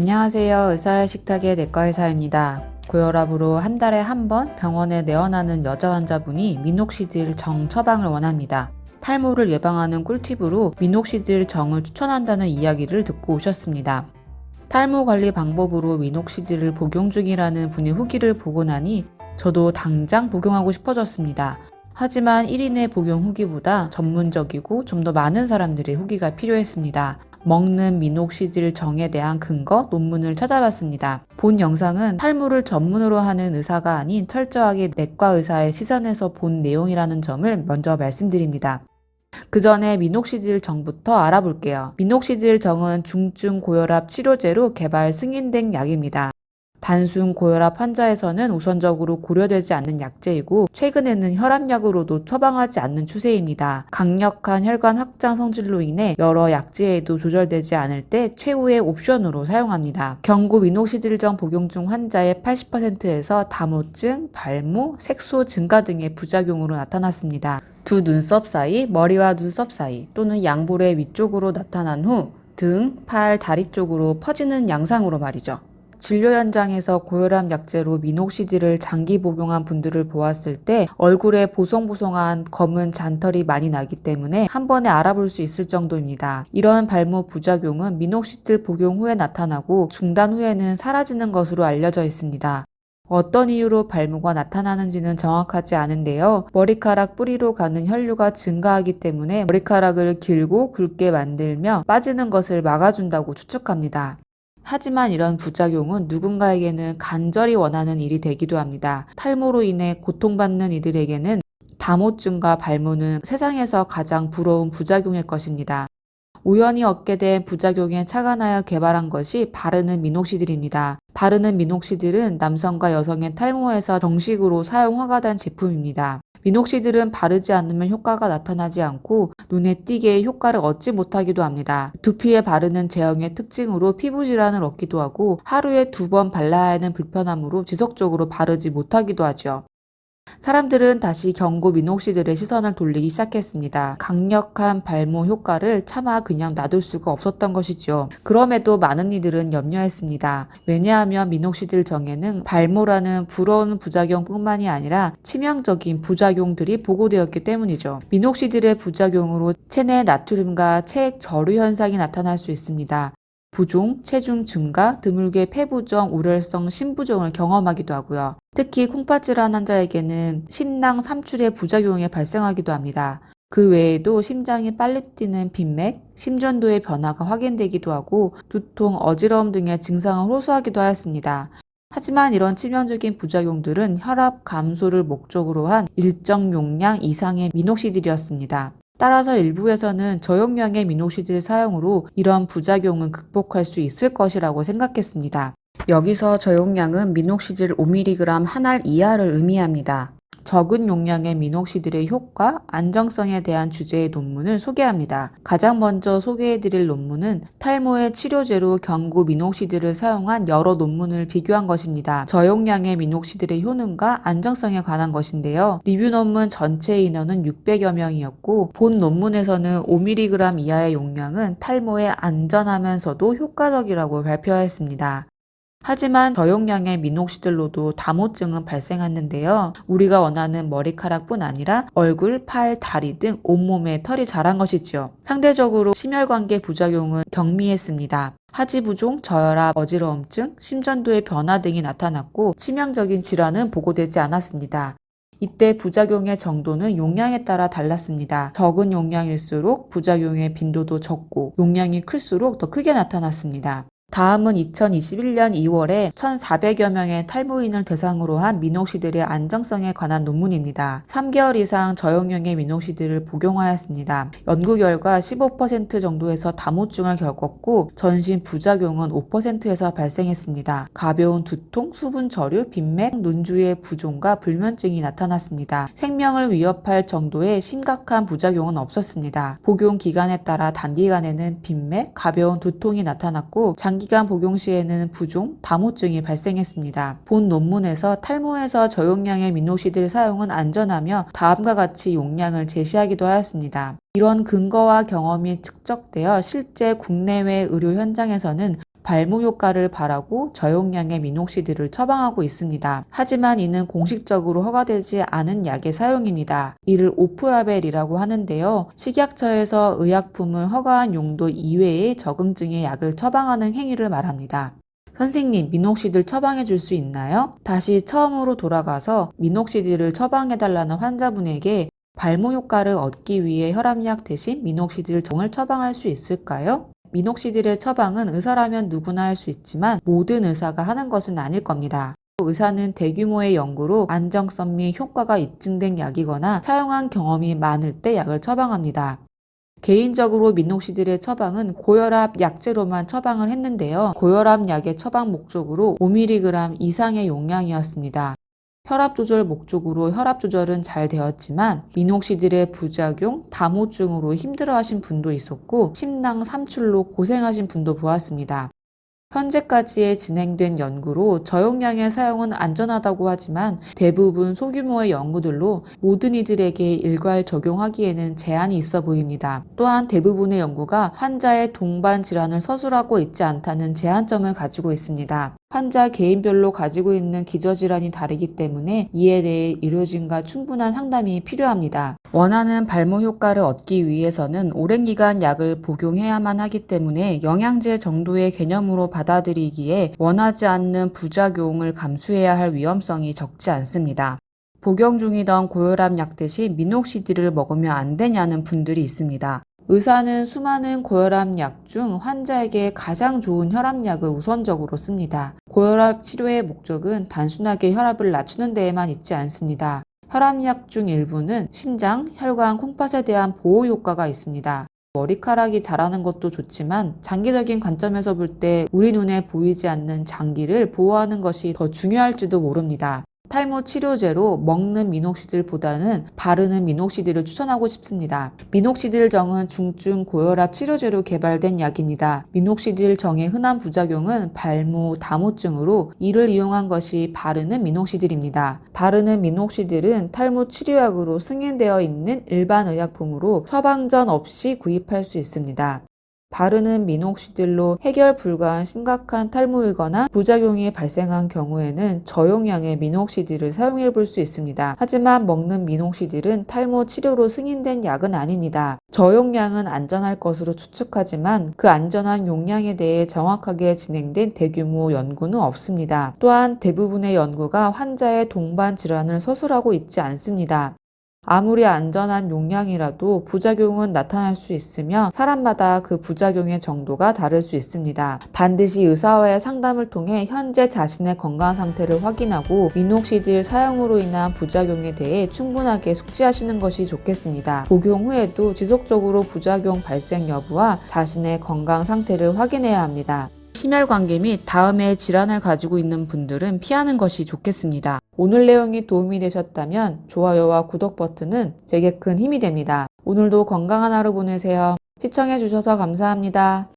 안녕하세요. 의사의 식탁의 내과 의사입니다. 고혈압으로 한 달에 한 번 병원에 내원하는 여자 환자분이 미녹시딜 정 처방을 원합니다. 탈모를 예방하는 꿀팁으로 미녹시딜 정을 추천한다는 이야기를 듣고 오셨습니다. 탈모 관리 방법으로 미녹시딜을 복용 중이라는 분의 후기를 보고 나니 저도 당장 복용하고 싶어졌습니다. 하지만 1인의 복용 후기보다 전문적이고 좀 더 많은 사람들의 후기가 필요했습니다. 먹는 미녹시딜 정에 대한 근거 논문을 찾아봤습니다. 본 영상은 탈모를 전문으로 하는 의사가 아닌 철저하게 내과 의사의 시선에서 본 내용이라는 점을 먼저 말씀드립니다. 그 전에 미녹시딜 정부터 알아볼게요. 미녹시딜 정은 중증 고혈압 치료제로 개발 승인된 약입니다. 단순 고혈압 환자에서는 우선적으로 고려되지 않는 약제이고 최근에는 혈압약으로도 처방하지 않는 추세입니다. 강력한 혈관 확장 성질로 인해 여러 약제에도 조절되지 않을 때 최후의 옵션으로 사용합니다. 경구 미녹시딜정 복용 중 환자의 80%에서 다모증, 발모, 색소 증가 등의 부작용으로 나타났습니다. 두 눈썹 사이, 머리와 눈썹 사이 또는 양볼의 위쪽으로 나타난 후 등, 팔, 다리 쪽으로 퍼지는 양상으로 말이죠. 진료 현장에서 고혈압 약제로 미녹시딜을 장기 복용한 분들을 보았을 때 얼굴에 보송보송한 검은 잔털이 많이 나기 때문에 한 번에 알아볼 수 있을 정도입니다. 이런 발모 부작용은 미녹시딜 복용 후에 나타나고 중단 후에는 사라지는 것으로 알려져 있습니다. 어떤 이유로 발모가 나타나는지는 정확하지 않은데요. 머리카락 뿌리로 가는 혈류가 증가하기 때문에 머리카락을 길고 굵게 만들며 빠지는 것을 막아준다고 추측합니다. 하지만 이런 부작용은 누군가에게는 간절히 원하는 일이 되기도 합니다. 탈모로 인해 고통받는 이들에게는 다모증과 발모는 세상에서 가장 부러운 부작용일 것입니다. 우연히 얻게 된 부작용에 착안하여 개발한 것이 바르는 미녹시딜입니다. 바르는 미녹시딜은 남성과 여성의 탈모에서 정식으로 사용 허가된 제품입니다. 미녹시딜은 바르지 않으면 효과가 나타나지 않고 눈에 띄게 효과를 얻지 못하기도 합니다. 두피에 바르는 제형의 특징으로 피부 질환을 얻기도 하고 하루에 두 번 발라야 하는 불편함으로 지속적으로 바르지 못하기도 하죠. 사람들은 다시 경고 미녹시딜의 시선을 돌리기 시작했습니다. 강력한 발모 효과를 차마 그냥 놔둘 수가 없었던 것이지요. 그럼에도 많은 이들은 염려했습니다. 왜냐하면 미녹시딜 정에는 발모라는 부러운 부작용뿐만이 아니라 치명적인 부작용들이 보고되었기 때문이죠. 미녹시딜의 부작용으로 체내 나트륨과 체액 저류 현상이 나타날 수 있습니다. 부종, 체중 증가, 드물게 폐부종, 우렬성 심부종을 경험하기도 하고요. 특히 콩팥 질환 환자에게는 심낭 삼출의 부작용이 발생하기도 합니다. 그 외에도 심장이 빨리 뛰는 빈맥, 심전도의 변화가 확인되기도 하고 두통, 어지러움 등의 증상을 호소하기도 하였습니다. 하지만 이런 치명적인 부작용들은 혈압 감소를 목적으로 한 일정 용량 이상의 미녹시딜이었습니다. 따라서 일부에서는 저용량의 미녹시딜 사용으로 이런 부작용은 극복할 수 있을 것이라고 생각했습니다. 여기서 저용량은 미녹시딜 5mg 한 알 이하를 의미합니다. 적은 용량의 미녹시딜의 효과, 안정성에 대한 주제의 논문을 소개합니다. 가장 먼저 소개해드릴 논문은 탈모의 치료제로 경구 미녹시딜을 사용한 여러 논문을 비교한 것입니다. 저용량의 미녹시딜의 효능과 안정성에 관한 것인데요. 리뷰 논문 전체 인원은 600여 명이었고 본 논문에서는 5mg 이하의 용량은 탈모에 안전하면서도 효과적이라고 발표하였습니다. 하지만 저용량의 미녹시딜로도 다모증은 발생했는데요. 우리가 원하는 머리카락뿐 아니라 얼굴, 팔, 다리 등 온몸에 털이 자란 것이지요. 상대적으로 심혈관계 부작용은 경미했습니다. 하지부종, 저혈압, 어지러움증, 심전도의 변화 등이 나타났고 치명적인 질환은 보고되지 않았습니다. 이때 부작용의 정도는 용량에 따라 달랐습니다. 적은 용량일수록 부작용의 빈도도 적고 용량이 클수록 더 크게 나타났습니다. 다음은 2021년 2월에 1,400여 명의 탈모인을 대상으로 한 미녹시딜의 안정성에 관한 논문입니다. 3개월 이상 저용량의 미녹시딜을 복용하였습니다. 연구 결과 15% 정도에서 다모증을 겪었고 전신 부작용은 5%에서 발생했습니다. 가벼운 두통, 수분 저류, 빈맥, 눈주의 부종과 불면증이 나타났습니다. 생명을 위협할 정도의 심각한 부작용은 없었습니다. 복용 기간에 따라 단기간에는 빈맥, 가벼운 두통이 나타났고 장 기간 복용 시에는 부종, 다모증이 발생했습니다. 본 논문에서 탈모에서 저용량의 미녹시딜 사용은 안전하며 다음과 같이 용량을 제시하기도 하였습니다. 이런 근거와 경험이 축적되어 실제 국내외 의료 현장에서는 발모 효과를 바라고 저용량의 미녹시딜을 처방하고 있습니다. 하지만 이는 공식적으로 허가되지 않은 약의 사용입니다. 이를 오프라벨이라고 하는데요. 식약처에서 의약품을 허가한 용도 이외의 적응증의 약을 처방하는 행위를 말합니다. 선생님, 미녹시딜 처방해 줄 수 있나요? 다시 처음으로 돌아가서 미녹시딜을 처방해 달라는 환자분에게 발모 효과를 얻기 위해 혈압약 대신 미녹시딜 정을 처방할 수 있을까요? 미녹시딜의 처방은 의사라면 누구나 할 수 있지만 모든 의사가 하는 것은 아닐 겁니다. 의사는 대규모의 연구로 안정성 및 효과가 입증된 약이거나 사용한 경험이 많을 때 약을 처방합니다. 개인적으로 미녹시딜의 처방은 고혈압 약제로만 처방을 했는데요. 고혈압 약의 처방 목적으로 5mg 이상의 용량이었습니다. 혈압 조절 목적으로 혈압 조절은 잘 되었지만 미녹시딜의 부작용, 다모증으로 힘들어하신 분도 있었고 심낭 삼출로 고생하신 분도 보았습니다. 현재까지의 진행된 연구로 저용량의 사용은 안전하다고 하지만 대부분 소규모의 연구들로 모든 이들에게 일괄 적용하기에는 제한이 있어 보입니다. 또한 대부분의 연구가 환자의 동반 질환을 서술하고 있지 않다는 제한점을 가지고 있습니다. 환자 개인별로 가지고 있는 기저질환이 다르기 때문에 이에 대해 의료진과 충분한 상담이 필요합니다. 원하는 발모 효과를 얻기 위해서는 오랜 기간 약을 복용해야만 하기 때문에 영양제 정도의 개념으로 받아들이기에 원하지 않는 부작용을 감수해야 할 위험성이 적지 않습니다. 복용 중이던 고혈압 약 대신 미녹시딜을 먹으면 안 되냐는 분들이 있습니다. 의사는 수많은 고혈압 약 중 환자에게 가장 좋은 혈압약을 우선적으로 씁니다. 고혈압 치료의 목적은 단순하게 혈압을 낮추는 데에만 있지 않습니다. 혈압약 중 일부는 심장, 혈관, 콩팥에 대한 보호 효과가 있습니다. 머리카락이 자라는 것도 좋지만 장기적인 관점에서 볼 때 우리 눈에 보이지 않는 장기를 보호하는 것이 더 중요할지도 모릅니다. 탈모 치료제로 먹는 미녹시딜보다는 바르는 미녹시딜을 추천하고 싶습니다. 미녹시딜 정은 중증 고혈압 치료제로 개발된 약입니다. 미녹시딜 정의 흔한 부작용은 발모, 다모증으로 이를 이용한 것이 바르는 미녹시딜입니다. 바르는 미녹시딜은 탈모 치료약으로 승인되어 있는 일반 의약품으로 처방전 없이 구입할 수 있습니다. 바르는 미녹시딜로 해결 불가한 심각한 탈모이거나 부작용이 발생한 경우에는 저용량의 미녹시딜을 사용해 볼 수 있습니다. 하지만 먹는 미녹시딜은 탈모 치료로 승인된 약은 아닙니다. 저용량은 안전할 것으로 추측하지만 그 안전한 용량에 대해 정확하게 진행된 대규모 연구는 없습니다. 또한 대부분의 연구가 환자의 동반 질환을 서술하고 있지 않습니다. 아무리 안전한 용량이라도 부작용은 나타날 수 있으며 사람마다 그 부작용의 정도가 다를 수 있습니다. 반드시 의사와의 상담을 통해 현재 자신의 건강 상태를 확인하고 미녹시딜 사용으로 인한 부작용에 대해 충분하게 숙지하시는 것이 좋겠습니다. 복용 후에도 지속적으로 부작용 발생 여부와 자신의 건강 상태를 확인해야 합니다. 심혈관계 및 다음에 질환을 가지고 있는 분들은 피하는 것이 좋겠습니다. 오늘 내용이 도움이 되셨다면 좋아요와 구독 버튼은 제게 큰 힘이 됩니다. 오늘도 건강한 하루 보내세요. 시청해주셔서 감사합니다.